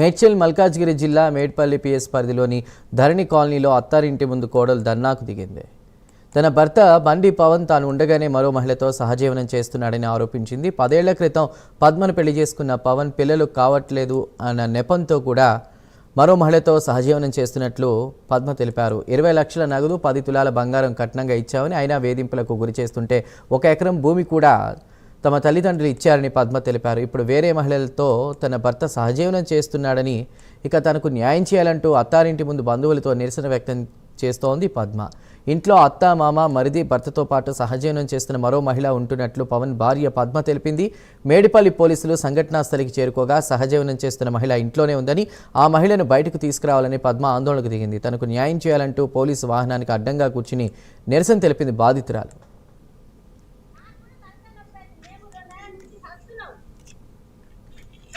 మేడ్చల్ మల్కాజ్గిరి జిల్లా మేడ్పల్లి పిఎస్ పరిధిలోని ధరణి కాలనీలో అత్తారింటి ముందు కోడలు ధర్నాకు దిగింది. తన భర్త బండి పవన్ తాను ఉండగానే మరో మహిళతో సహజీవనం చేస్తున్నాడని ఆరోపించింది. పదేళ్ళ క్రితం పద్మను పెళ్ళి చేసుకున్న పవన్ పిల్లలు కావట్లేదు అన్న నెపంతో కూడా మరో మహిళతో సహజీవనం చేస్తున్నట్లు పద్మ తెలిపారు. ఇరవై లక్షల నగదు పది తులాల బంగారం కట్నంగా ఇచ్చామని అయినా వేధింపులకు గురి చేస్తుంటే ఒక ఎకరం భూమి కూడా తమ తల్లిదండ్రులు ఇచ్చారని పద్మ తెలిపారు. ఇప్పుడు వేరే మహిళలతో తన భర్త సహజీవనం చేస్తున్నాడని ఇక తనకు న్యాయం చేయాలంటూ అత్తారింటి ముందు బంధువులతో నిరసన వ్యక్తం చేస్తోంది పద్మ. ఇంట్లో అత్త మామ మరిది భర్తతో పాటు సహజీవనం చేస్తున్న మరో మహిళ ఉంటున్నట్లు పవన్ భార్య పద్మ తెలిపింది. మేడిపల్లి పోలీసులు సంఘటనా స్థలికి చేరుకోగా సహజీవనం చేస్తున్న మహిళ ఇంట్లోనే ఉందని ఆ మహిళను బయటకు తీసుకురావాలని పద్మ ఆందోళనకు దిగింది. తనకు న్యాయం చేయాలంటూ పోలీసు వాహనానికి అడ్డంగా కూర్చుని నిరసన తెలిపింది బాధితురాలు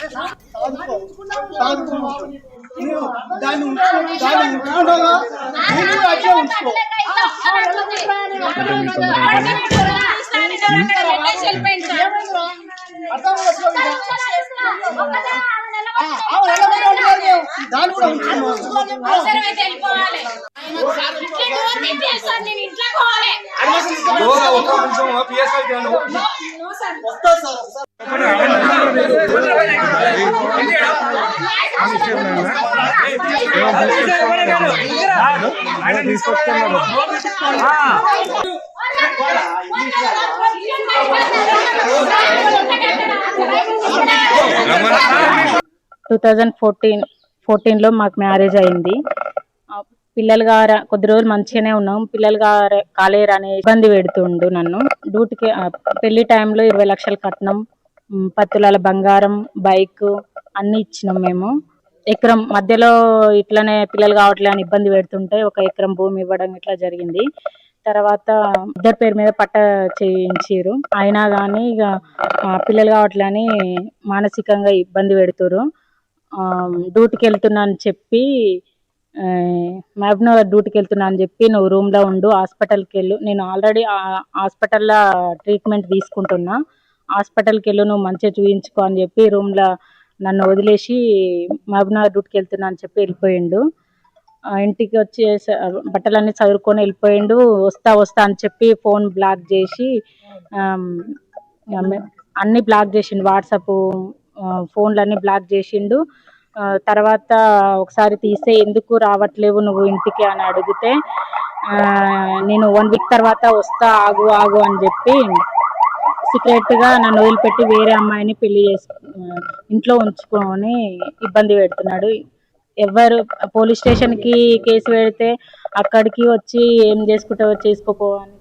నువ్వు దాన్ని దాన్ని ఉంచుకుంటావా నువ్వు అట్లా ఉంచుకో దాన్ని కూడా ఉంచుకున్నావు వస్తా సార్ టూ థౌజండ్ ఫోర్టీన్ ఫోర్టీన్లో మాకు మ్యారేజ్ అయింది. పిల్లలు గార కొద్ది రోజులు మంచిగానే ఉన్నాం. పిల్లలు గార కాలేరు అనే ఇబ్బంది పెడుతుండు నన్ను. డ్యూటీకి పెళ్ళి టైంలో ఇరవై లక్షల కట్నం పత్తులాల బంగారం బైక్ అన్ని ఇచ్చినాం మేము. ఎకరం మధ్యలో ఇట్లనే పిల్లలు కావట్లే అని ఇబ్బంది పెడుతుంటే ఒక ఎకరం భూమి ఇవ్వడం ఇట్లా జరిగింది. తర్వాత ఇద్దరి పేరు మీద పట్ట చేయించారు అయినా కానీ ఇక పిల్లలు కావట్లే అని మానసికంగా ఇబ్బంది పెడుతురు డ్యూటీకి వెళ్తున్నా అని చెప్పి మహబూబ్నగర్ డ్యూటీకి వెళ్తున్నా అని చెప్పి నువ్వు రూమ్లో ఉండు హాస్పిటల్కి వెళ్ళు నేను ఆల్రెడీ హాస్పిటల్లో ట్రీట్మెంట్ తీసుకుంటున్నా. హాస్పిటల్కి వెళ్ళు నువ్వు మంచిగా చూయించుకో అని చెప్పి రూమ్లో నన్ను వదిలేసి మహబూబ్నగర్ డ్యూటీకి వెళ్తున్నా అని చెప్పి వెళ్ళిపోయిండు. ఇంటికి వచ్చి బట్టలన్నీ చదువుకొని వెళ్ళిపోయిండు. వస్తా వస్తా అని చెప్పి ఫోన్ బ్లాక్ చేసి అన్నీ బ్లాక్ చేసిండు. వాట్సాప్ ఫోన్లన్నీ బ్లాక్ చేసిండు. తర్వాత ఒకసారి తీస్తే ఎందుకు రావట్లేవు నువ్వు ఇంటికి అని అడిగితే నేను వన్ వీక్ తర్వాత వస్తా ఆగు ఆగు అని చెప్పి సీక్రెట్గా నన్ను వదిలిపెట్టి వేరే అమ్మాయిని పెళ్ళి చేసు ఇంట్లో ఉంచుకొని ఇబ్బంది పెడుతున్నాడు. ఎవరు పోలీస్ స్టేషన్కి కేసు పెడితే అక్కడికి వచ్చి ఏం చేసుకుంటావో చేసుకోపో అని